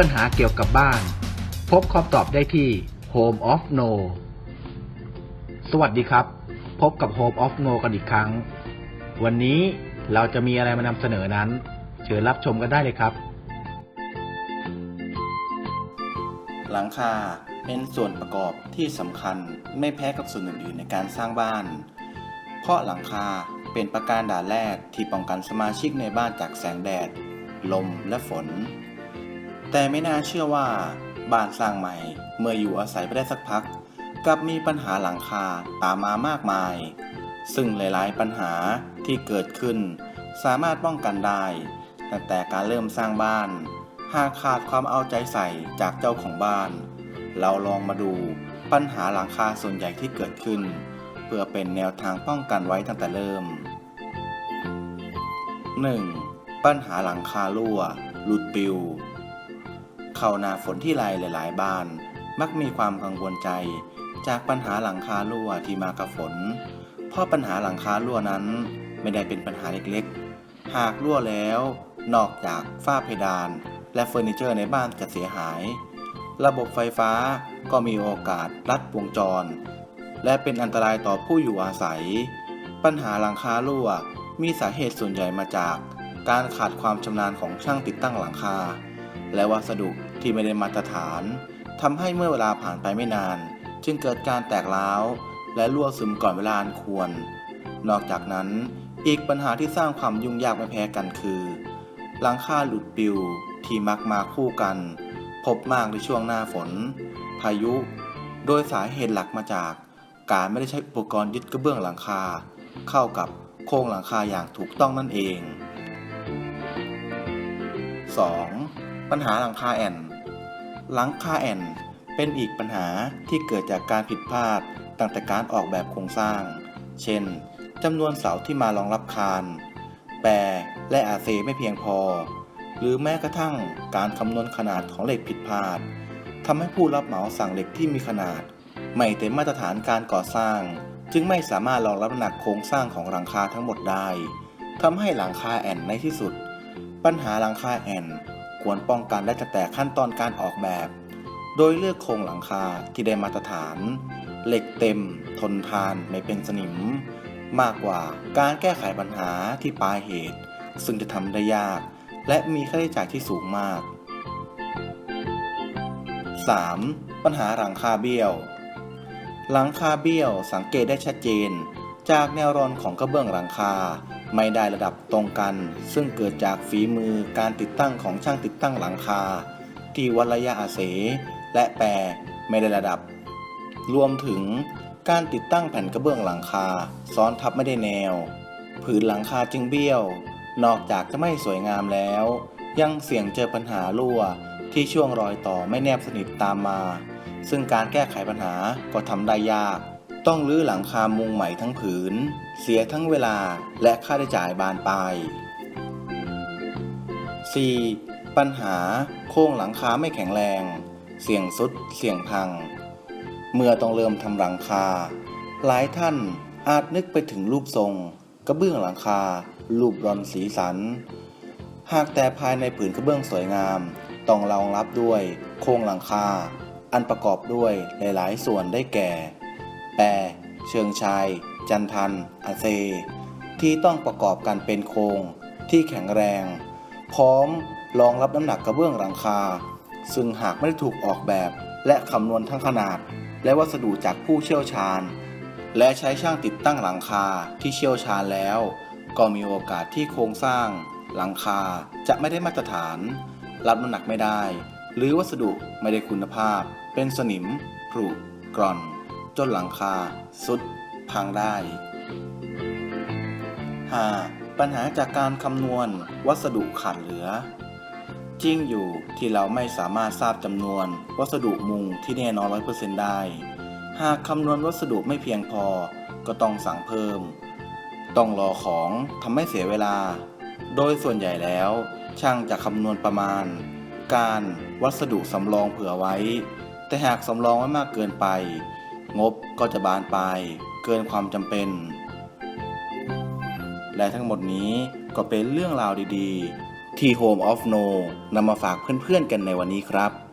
ปัญหาเกี่ยวกับบ้าน พบคำตอบได้ที่ Home of No สวัสดีครับ พบกับ Home of No กันอีกครั้ง วันนี้เราจะมีอะไรมานำเสนอนั้น เชิญรับชมกันได้เลยครับ หลังคาเป็นส่วนประกอบที่สำคัญไม่แพ้กับส่วนอื่นๆในการสร้างบ้าน เพราะหลังคาเป็นประการด่านแรกที่ป้องกันสมาชิกในบ้านจากแสงแดด ลมและฝน แต่ไม่น่าเชื่อว่าบ้านสร้างใหม่ เมื่ออยู่อาศัยไปได้สักพักกลับมีปัญหาหลังคาตามมามากมาย ซึ่งหลายๆปัญหาที่เกิดขึ้น สามารถป้องกันได้ตั้งแต่การเริ่มสร้างบ้าน หากขาดความเอาใจใส่จากเจ้าของบ้าน เราลองมาดูปัญหาหลังคาส่วนใหญ่ที่เกิดขึ้น เพื่อเป็นแนวทางป้องกันไว้ตั้งแต่เริ่ม 1. ปัญหาหลังคารั่ว หลุดปิว เข้าหน้าฝนที่ไรหลาย ๆ บ้าน มักมีความกังวลใจ จากปัญหาหลังคารั่วที่มากับฝน เพราะปัญหาหลังคารั่วนั้นไม่ได้เป็นปัญหาเล็ก ๆ หากรั่วแล้ว นอกจากฝ้าเพดาน และเฟอร์นิเจอร์ในบ้านจะเสียหาย ระบบไฟฟ้าก็มีโอกาสลัดวงจร และเป็นอันตรายต่อผู้อยู่อาศัย ปัญหาหลังคารั่วมีสาเหตุส่วนใหญ่มาจาก การขาดความชำนาญของช่างติดตั้งหลังคา และวัสดุ ที่ไม่ได้มาตรฐานทำให้เมื่อเวลาผ่านไปไม่นาน จึงเกิดการแตกร้าว และรั่วซึมก่อนเวลาอันควร นอกจากนั้นอีกปัญหาที่สร้างความยุ่งยากไม่แพ้กันคือ หลังคาหลุดปิวที่มักมาคู่กัน พบมากในช่วงหน้าฝน พายุ โดยสาเหตุหลักมาจาก การไม่ได้ใช้อุปกรณ์ยึดกระเบื้องหลังคา เข้ากับโครงหลังคาอย่างถูกต้องนั่นเอง 2. ปัญหาหลังคาแอ่น หลังคาแอ่น เป็นอีกปัญหาที่เกิดจากการผิดพลาดตั้งแต่การออกแบบโครงสร้าง เช่นจำนวนเสาที่มารองรับคานแปรและอาเซไม่เพียงพอ หรือแม้กระทั่งการคำนวณขนาดของเหล็กผิดพลาดทำให้ผู้รับเหมาสั่งเหล็กที่มีขนาด ไม่เต็มมาตรฐานการก่อสร้าง จึงไม่สามารถรองรับน้ำหนักโครงสร้างของหลังคาทั้งหมดได้ทำให้หลังคาแอ่นในที่สุด ปัญหาหลังคาแอ่น ควรป้องกันได้ตั้งแต่ขั้นตอนการออกแบบ โดยเลือกโครงหลังคาที่ได้มาตรฐาน เหล็กเต็ม ทนทานไม่เป็นสนิม มากกว่าการแก้ไขปัญหาที่ปลายเหตุ ซึ่งจะทำได้ยาก และมีค่าใช้จ่ายที่สูงมาก 3. ปัญหาหลังคาเบี้ยว หลังคาเบี้ยวสังเกตได้ชัดเจน จากแนวรอนของกระเบื้องหลังคา ไม่ได้ระดับตรงกัน ซึ่งเกิดจากฝีมือการติดตั้งของช่างติดตั้งหลังคา ที่วัดระยะอาเส และแปรไม่ได้ระดับ รวมถึงการติดตั้งแผ่นกระเบื้องหลังคา ซ้อนทับไม่ได้แนว ผืนหลังคาจึงเบี้ยว นอกจากจะไม่สวยงามแล้ว ยังเสี่ยงเจอปัญหารั่วที่ช่วงรอยต่อไม่แนบสนิทตามมา ซึ่งการแก้ไขปัญหาก็ทำได้ยาก ต้องรื้อหลังคามุงใหม่ทั้งผืน เสียทั้งเวลาและค่าใช้จ่ายบานปลาย 4. ปัญหาโครงหลังคาไม่แข็งแรง เสี่ยงสุด เสี่ยงพัง เมื่อต้องเริ่มทำหลังคา หลายท่านอาจนึกไปถึงรูปทรง กระเบื้องหลังคา รูปรอนสีสัน หากแต่ภายในผืนกระเบื้องสวยงาม ต้องรองรับด้วยโครงหลังคา อันประกอบด้วยหลาย ๆ ส่วนได้แก่ แปร เชิงชาย จันทันอาเซ ที่ต้องประกอบกันเป็นโครงที่แข็งแรง พร้อมรองรับน้ำหนักกระเบื้องหลังคา ซึ่งหากไม่ได้ถูกออกแบบ และคำนวณทั้งขนาด และวัสดุจากผู้เชี่ยวชาญ และใช้ช่างติดตั้งหลังคาที่เชี่ยวชาญแล้ว ก็มีโอกาสที่โครงสร้าง หลังคาจะไม่ได้มาตรฐาน รับน้ำหนักไม่ได้ หรือวัสดุไม่ได้คุณภาพ เป็นสนิมผุกร่อน จนหลังคาสุดพังได้ 5. ปัญหาจากการคำนวณวัสดุขาดเหลือ จริงอยู่ที่เราไม่สามารถทราบจำนวนวัสดุมุงที่แน่นอน100%ได้ หากคำนวณวัสดุไม่เพียงพอก็ต้องสั่งเพิ่ม ต้องรอของทำให้เสียเวลา โดยส่วนใหญ่แล้ว ช่างจะคำนวณประมาณ การวัสดุสำรองเผื่อไว้ แต่หากสำรองไว้มากเกินไป งบก็จะบานปลายเกินความจำเป็น และทั้งหมดนี้ก็เป็นเรื่องราวดีๆ ที่ Home of No นำมาฝากเพื่อนๆกันในวันนี้ครับ